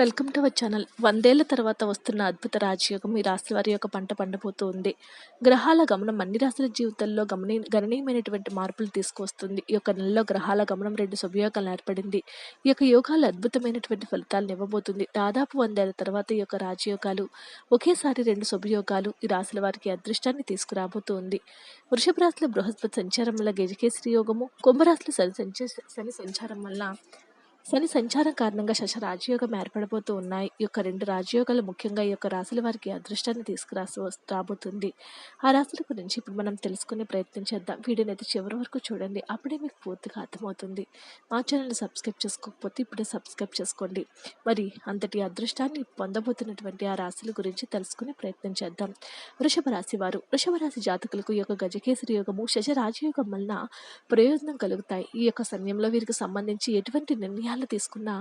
Welcome to our channel. వందేళ్ళ తర్వాత వస్తున్న అద్భుత రాజయోగం ఈ రాశి వారి యొక్క పంట పండబోతూ ఉంది గ్రహాల గమనం అన్ని రాశుల జీవితంలో గమని గణనీయమైనటువంటి మార్పులు తీసుకొస్తుంది. ఈ యొక్క నెలలో గ్రహాల గమనం రెండు శుభయోగాలు ఏర్పడింది. ఈ యొక్క యోగాలు అద్భుతమైనటువంటి ఫలితాలను ఇవ్వబోతుంది. దాదాపు వందేళ్ళ తర్వాత ఈ యొక్క రాజయోగాలు ఒకేసారి రెండు శుభయోగాలు ఈ రాశుల వారికి అదృష్టాన్ని తీసుకురాబోతూ ఉంది వృషభ రాశిలో బృహస్పతి సంచారం వల్ల గజకేశ్వరి యోగము కుంభరాశిలో శని సంచ శని సంచారం వల్ల శని సంచారం కారణంగా శశ రాజయోగం ఏర్పడబోతూ ఉన్నాయి. ఈ యొక్క రెండు రాజయోగాలు ముఖ్యంగా ఈ యొక్క రాశుల వారికి అదృష్టాన్ని తీసుకురాసి రాబోతుంది. ఆ రాశుల గురించి ఇప్పుడు మనం తెలుసుకునే ప్రయత్నం చేద్దాం. వీడియోని అయితే చివరి వరకు చూడండి. అప్పుడే మీకు పూర్తిగా అర్థమవుతుంది. మా ఛానల్ సబ్స్క్రైబ్ చేసుకోకపోతే ఇప్పుడే సబ్స్క్రైబ్ చేసుకోండి. మరి అంతటి అదృష్టాన్ని పొందబోతున్నటువంటి ఆ రాశుల గురించి తెలుసుకునే ప్రయత్నం చేద్దాం. వృషభ రాశి వారు. వృషభ రాశి జాతకులకు ఈ యొక్క గజకేసరి యోగము శశ రాజయోగం వలన ప్రయోజనం కలుగుతాయి. ఈ యొక్క సమయంలో వీరికి సంబంధించి ఎటువంటి నిర్ణయం నిర్ణయాలు తీసుకున్నా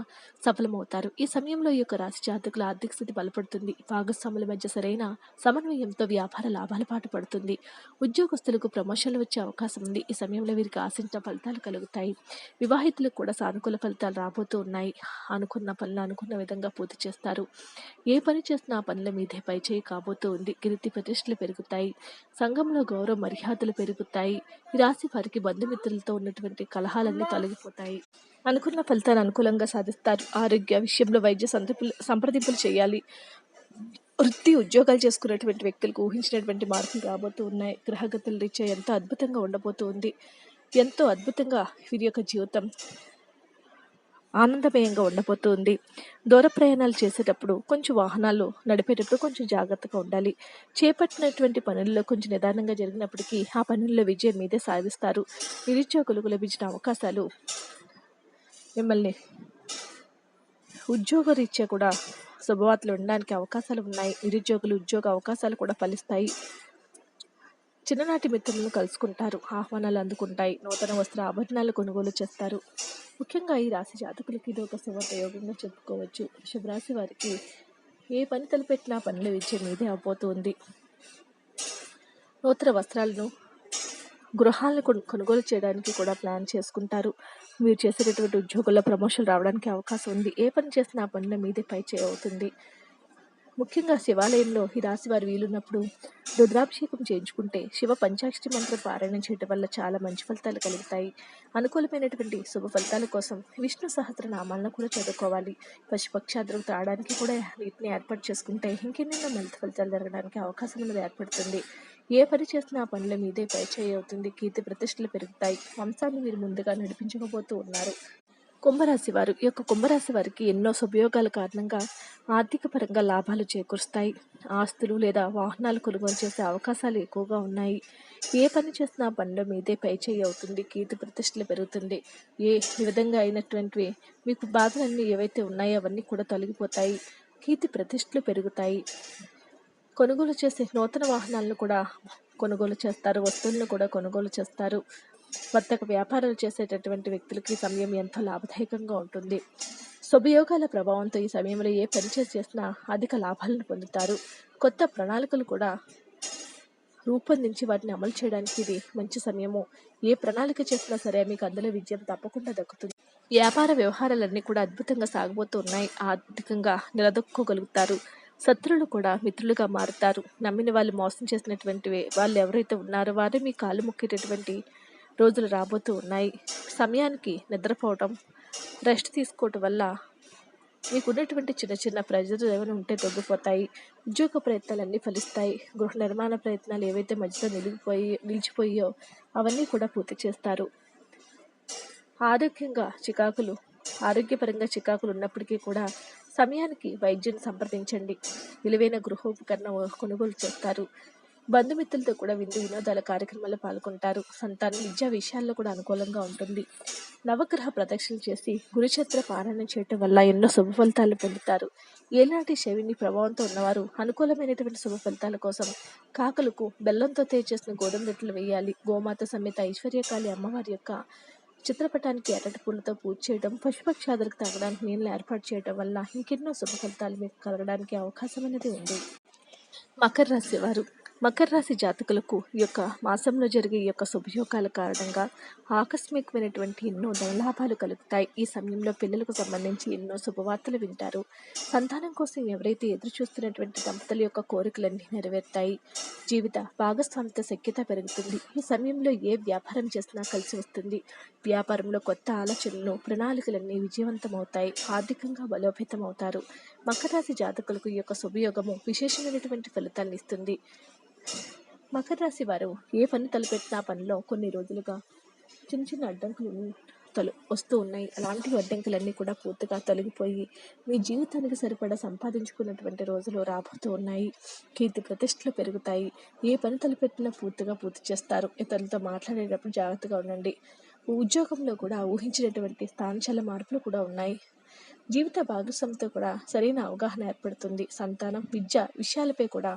సఫలమవుతారు. ఈ సమయంలో ఈ యొక్క రాశి జాతకుల ఆర్థిక స్థితి బలపడుతుంది. భాగస్వాముల మధ్య సరైన సమన్వయంతో వ్యాపార లాభాల పాటు పడుతుంది. ఉద్యోగస్తులకు ప్రమోషన్లు వచ్చే అవకాశం ఉంది. ఈ సమయంలో వీరికి ఆశించిన ఫలితాలు కలుగుతాయి. వివాహితులకు కూడా సానుకూల ఫలితాలు రాబోతూ ఉన్నాయి. అనుకున్న పనులు అనుకున్న విధంగా పూర్తి చేస్తారు. ఏ పని చేసినా ఆ పనుల మీదే పై చేయి కాబోతూ ఉంది. కీర్తి ప్రతిష్టలు పెరుగుతాయి. సంఘంలో గౌరవ మర్యాదలు పెరుగుతాయి. ఈ రాశి వారికి బంధుమిత్రులతో ఉన్నటువంటి కలహాలన్నీ తొలగిపోతాయి. అనుకున్న ఫలితాన్ని అనుకూలంగా సాధిస్తారు. ఆరోగ్య విషయంలో వైద్య సంతృపులు సంప్రదింపులు చేయాలి. వృత్తి ఉద్యోగాలు చేసుకున్నటువంటి వ్యక్తులకు ఊహించినటువంటి మార్పులు రాబోతూ ఉన్నాయి. గ్రహగతుల రీత్యా ఎంతో అద్భుతంగా ఉండబోతూ ఉంది ఎంతో అద్భుతంగా వీరి యొక్క జీవితం ఆనందమయంగా ఉండబోతుంది. దూర ప్రయాణాలు చేసేటప్పుడు కొంచెం వాహనాలు నడిపేటప్పుడు కొంచెం జాగ్రత్తగా ఉండాలి. చేపట్టినటువంటి పనుల్లో కొంచెం నిదానంగా జరిగినప్పటికీ ఆ పనుల్లో విజయం మీదే సాధిస్తారు. నిరుద్యోగులకు లభించిన అవకాశాలు మిమ్మల్ని ఉద్యోగరీత్యా కూడా శుభవార్తలు ఉండడానికి అవకాశాలు ఉన్నాయి. నిరుద్యోగులు ఉద్యోగ అవకాశాలు కూడా ఫలిస్తాయి. చిన్ననాటి మిత్రులను కలుసుకుంటారు. ఆహ్వానాలు అందుకుంటాయి. నూతన వస్త్ర ఆభరణాలు కొనుగోలు చేస్తారు. ముఖ్యంగా ఈ రాశి జాతకులకి ఇది ఒక శుభప్రయోగంగా చెప్పుకోవచ్చు. శుభరాశి వారికి ఏ పని తలపెట్టినా పనుల విద్య మీదే అవబోతుంది. నూతన వస్త్రాలను గృహాలను కొనుగోలు చేయడానికి కూడా ప్లాన్ చేసుకుంటారు. మీరు చేసేటటువంటి ఉద్యోగుల్లో ప్రమోషన్ రావడానికి అవకాశం ఉంది. ఏ పని చేసినా ఆ పనుల మీదే పై చేయి అవుతుంది. ముఖ్యంగా శివాలయంలో ఈ రాశి వారు వీలున్నప్పుడు రుద్రాభిషేకం చేయించుకుంటే శివ పంచాక్షరి మంత్రం పారాయణం చేయడం వల్ల చాలా మంచి ఫలితాలు కలుగుతాయి. అనుకూలమైనటువంటి శుభ ఫలితాల కోసం విష్ణు సహస్రనామాలను కూడా చదువుకోవాలి. పశుపక్షాదులకు తాగడానికి కూడా నీటిని ఏర్పాటు చేసుకుంటే ఇంకెన్నెన్నో మంచి ఫలితాలు జరగడానికి అవకాశం అనేది ఏర్పడుతుంది. ఏ పని చేసినా ఆ పనుల మీదే పై చేయి అవుతుంది. కీర్తి ప్రతిష్టలు పెరుగుతాయి. వంశాన్ని మీరు ముందుగా నడిపించకపోతూ ఉన్నారు. కుంభరాశి వారు ఈ యొక్క కుంభరాశి వారికి ఎన్నో సుపయోగాల కారణంగా ఆర్థిక పరంగా లాభాలు చేకూరుస్తాయి. ఆస్తులు లేదా వాహనాలు కొనుగోలు చేసే అవకాశాలు ఎక్కువగా ఉన్నాయి. ఏ పని చేసినా పనుల పనిలో మీదే పై చేయి అవుతుంది. కీర్తి ప్రతిష్టలు పెరుగుతుంది. ఏ విధంగా అయినటువంటివి మీకు బాధలన్నీ ఏవైతే ఉన్నాయో అవన్నీ కూడా తొలగిపోతాయి. కీర్తి ప్రతిష్టలు పెరుగుతాయి. కొనుగోలు చేసే నూతన వాహనాలను కూడా కొనుగోలు చేస్తారు. వస్తువులను కూడా కొనుగోలు చేస్తారు. వర్తక వ్యాపారాలు చేసేటటువంటి వ్యక్తులకి సమయం ఎంతో లాభదాయకంగా ఉంటుంది. శుభయోగాల ప్రభావంతో ఈ సమయంలో ఏ పని చేసి చేసినా అధిక లాభాలను పొందుతారు. కొత్త ప్రణాళికలు కూడా రూపొందించి వాటిని అమలు చేయడానికి ఇది మంచి సమయము. ఏ ప్రణాళిక చేసినా సరే మీకు అందులో విజయం తప్పకుండా దక్కుతుంది. వ్యాపార వ్యవహారాలన్నీ కూడా అద్భుతంగా సాగబోతూ ఉన్నాయి ఆర్థికంగా నిలదొక్కోగలుగుతారు. శత్రులు కూడా మిత్రులుగా మారుతారు. నమ్మిన వాళ్ళు మోసం చేసినటువంటి వాళ్ళు ఎవరైతే ఉన్నారో వారే మీ కాలు మొక్కేటటువంటి రోజులు రాబోతూ ఉన్నాయి. సమయానికి నిద్రపోవటం రెస్ట్ తీసుకోవటం వల్ల మీకు ఉన్నటువంటి చిన్న చిన్న ప్రెజర్ ఏమైనా ఉంటే తగ్గిపోతాయి ఉద్యోగ ప్రయత్నాలన్నీ ఫలిస్తాయి. గృహ నిర్మాణ ప్రయత్నాలు ఏవైతే మధ్యలో నిలిగిపోయి నిలిచిపోయో అవన్నీ కూడా పూర్తి చేస్తారు. ఆరోగ్యంగా చికాకులు ఆరోగ్యపరంగా చికాకులు ఉన్నప్పటికీ కూడా సమయానికి వైద్యుని సంప్రదించండి. విలువైన గృహోపకరణ కొనుగోలు చేస్తారు. బంధుమిత్రులతో కూడా విందు వినోదాల కార్యక్రమాల్లో పాల్గొంటారు. సంతానం విద్యా విషయాల్లో కూడా అనుకూలంగా ఉంటుంది. నవగ్రహ ప్రదక్షిణ చేసి గురుచత్ర పారాయణం చేయటం వల్ల ఎన్నో శుభ ఫలితాలు పొందుతారు. ఏలాంటి శవిని ప్రభావంతో ఉన్నవారు అనుకూలమైనటువంటి శుభ ఫలితాల కోసం కాకలకు బెల్లంతో తయారు చేసిన గోధుమ రొట్టెలు వేయాలి. గోమాత సమేత ఐశ్వర్యకాళి అమ్మవారి యొక్క చిత్రపటానికి ఎర్రటి పూలతో పూజ చేయడం పశుపక్షాదులకు తాగడానికి నీళ్ళు ఏర్పాటు చేయడం వల్ల ఇంకెన్నో శుభ ఫలితాలు మీకు కలగడానికి అవకాశం అనేది ఉంది. మకర రాశి వారు మకర రాశి జాతకులకు ఈ యొక్క మాసంలో జరిగే ఈ యొక్క శుభయోగాల కారణంగా ఆకస్మికమైనటువంటి ఎన్నో ధనలాభాలు కలుగుతాయి. ఈ సమయంలో పిల్లలకు సంబంధించి ఎన్నో శుభవార్తలు వింటారు. సంతానం కోసం ఎవరైతే ఎదురు చూస్తున్నటువంటి దంపతుల యొక్క కోరికలన్నీ నెరవేరుతాయి. జీవిత భాగస్వామిత శక్యత పెరుగుతుంది. ఈ సమయంలో ఏ వ్యాపారం చేసినా కలిసి వస్తుంది. వ్యాపారంలో కొత్త ఆలోచనలు ప్రణాళికలన్నీ విజయవంతమవుతాయి. ఆర్థికంగా బలోపేతం అవుతారు మకర రాశి జాతకులకు ఈ యొక్క శుభయోగము విశేషమైనటువంటి ఫలితాన్ని ఇస్తుంది. మకర రాశి వారు ఏ పని తలపెట్టినా పనిలో కొన్ని రోజులుగా చిన్న చిన్న అడ్డంకులు తలు వస్తూ ఉన్నాయి. అలాంటి అడ్డంకులన్నీ కూడా పూర్తిగా తొలగిపోయి మీ జీవితానికి సరిపడా సంపాదించుకున్నటువంటి రోజులు రాబోతూ ఉన్నాయి. కీర్తి ప్రతిష్టలు పెరుగుతాయి. ఏ పని తలపెట్టినా పూర్తిగా పూర్తి చేస్తారు. ఇతరులతో మాట్లాడేటప్పుడు జాగ్రత్తగా ఉండండి. ఉద్యోగంలో కూడా ఊహించినటువంటి స్థానచల మార్పులు కూడా ఉన్నాయి. జీవిత భాగస్వామితో కూడా సరైన అవగాహన ఏర్పడుతుంది. సంతానం విద్య విషయాలపై కూడా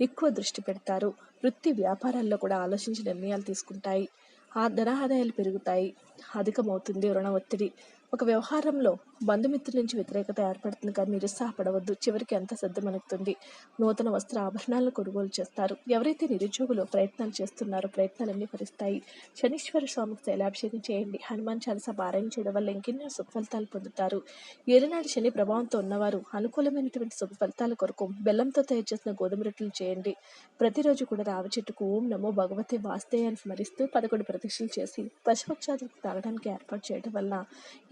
ఎక్కువ దృష్టి పెడతారు. వృత్తి వ్యాపారాల్లో కూడా ఆలోచించి నిర్ణయాలు తీసుకుంటాయి. ఆ ధన ఆదాయాలు పెరుగుతాయి. అధికమవుతుంది రుణ ఒత్తిడి. ఒక వ్యవహారంలో బంధుమిత్రుల నుంచి వ్యతిరేకత ఏర్పడుతుంది. కానీ నిరుత్సాహపడవద్దు చివరికి అంత సర్దుమణుగుతుంది నూతన వస్త్ర ఆభరణాలను కొనుగోలు చేస్తారు. ఎవరైతే నిరుద్యోగులు ప్రయత్నాలు చేస్తున్నారో ప్రయత్నాలన్నీ ఫలిస్తాయి. శనీశ్వర స్వామికి శైలాభిషేకం చేయండి. హనుమాన్ చాలీస పారాయణ చేయడం వల్ల ఇంకెన్నో సుఫలితాలు పొందుతారు. ఏలినాడు శని ప్రభావంతో ఉన్నవారు అనుకూలమైనటువంటి శుభ ఫలితాల కొరకు బెల్లంతో తయారు చేసిన గోధుమ రొట్టెలు చేయండి. ప్రతిరోజు కూడా రావి చెట్టుకు ఓం నమో భగవతే వాస్తే అని స్మరిస్తూ పదకొండు ప్రదక్షిణలు చేసి పశుపక్షాదులకు తాగడానికి ఏర్పాటు చేయడం వల్ల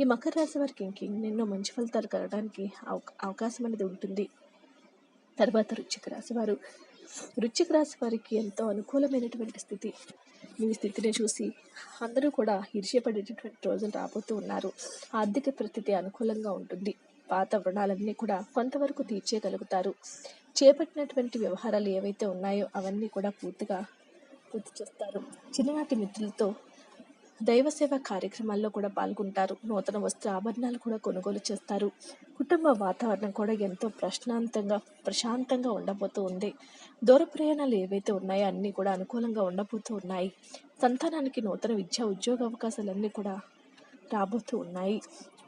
ఈ మకర రాశి వారికి ఇంకెన్నెన్నో మంచి ఫలితాలు కలగడానికి అవకాశం అనేది ఉంటుంది. తర్వాత వృశ్చిక రాశి వారు. వృశ్చిక రాశి వారికి ఎంతో అనుకూలమైనటువంటి స్థితి. మీ స్థితిని చూసి అందరూ కూడా ఈర్ష్యపడేటటువంటి రోజులు రాబోతూ ఉన్నారు. ఆర్థిక పరిస్థితి అనుకూలంగా ఉంటుంది. పాత రుణాలన్నీ కూడా కొంతవరకు తీర్చేయగలుగుతారు. చేపట్టినటువంటి వ్యవహారాలు ఏవైతే ఉన్నాయో అవన్నీ కూడా పూర్తిగా పూర్తి చేస్తారు. చిన్ననాటి మిత్రులతో దైవ సేవ కార్యక్రమాల్లో కూడా పాల్గొంటారు. నూతన వస్త్ర ఆభరణాలు కూడా కొనుగోలు చేస్తారు. కుటుంబ వాతావరణం కూడా ఎంతో ప్రశాంతంగా ప్రశాంతంగా ఉండబోతూ ఉంది. దూర ప్రయాణాలు ఏవైతే ఉన్నాయో అన్నీ కూడా అనుకూలంగా ఉండబోతూ ఉన్నాయి. సంతానానికి నూతన విద్యా ఉద్యోగ అవకాశాలన్నీ కూడా రాబోతూ ఉన్నాయి.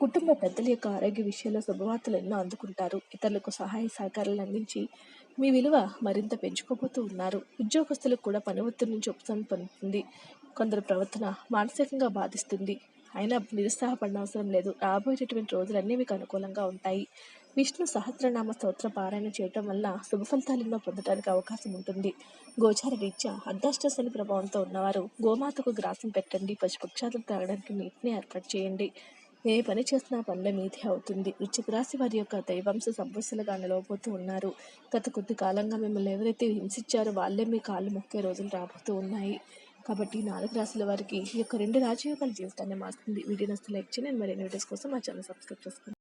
కుటుంబ పెద్దల యొక్క ఆరోగ్య విషయంలో శుభవార్తలు ఎన్నో అందుకుంటారు. ఇతరులకు సహాయ సహకారాలు అందించి మీ విలువ మరింత పెంచుకోబోతూ ఉన్నారు. ఉద్యోగస్తులకు కూడా పని ఒత్తిడి నుంచి ఉపశమనం పొందుతుంది. కొందరు ప్రవర్తన మానసికంగా బాధిస్తుంది. అయినా నిరుత్సాహపడిన అవసరం లేదు. రాబోయేటటువంటి రోజులన్నీ మీకు అనుకూలంగా ఉంటాయి. విష్ణు సహస్రనామ స్తోత్ర పారాయణ చేయటం వల్ల శుభ ఫలితాలు ఎన్నో పొందడానికి అవకాశం ఉంటుంది. గోచార రీత్యా అర్ధాష్టశని ప్రభావంతో ఉన్నవారు గోమాతకు గ్రాసం పెట్టండి. పశుపక్షాదులు తాగడానికి నీటిని ఏర్పాటు చేయండి. ఏ పని చేసినా పనుల మీదే అవుతుంది. వృశ్చిక రాశి వారి యొక్క దైవాంశ సమస్యలుగా నిలవబోతూ ఉన్నారు. గత కొద్ది కాలంగా మిమ్మల్ని ఎవరైతే హింసించారో వాళ్ళే మీ కాళ్ళు మొక్కే రోజులు రాబోతూ ఉన్నాయి. కాబట్టి నాలుగు రాశుల వారికి ఈ యొక్క రెండు రాజయోగాల జీవితాన్ని మారుతుంది వీడియో నస్తే లైక్ చేయండి. మరిన్ని వీడియోస్ కోసం మా ఛానల్ సబ్స్క్రైబ్ చేసుకోండి.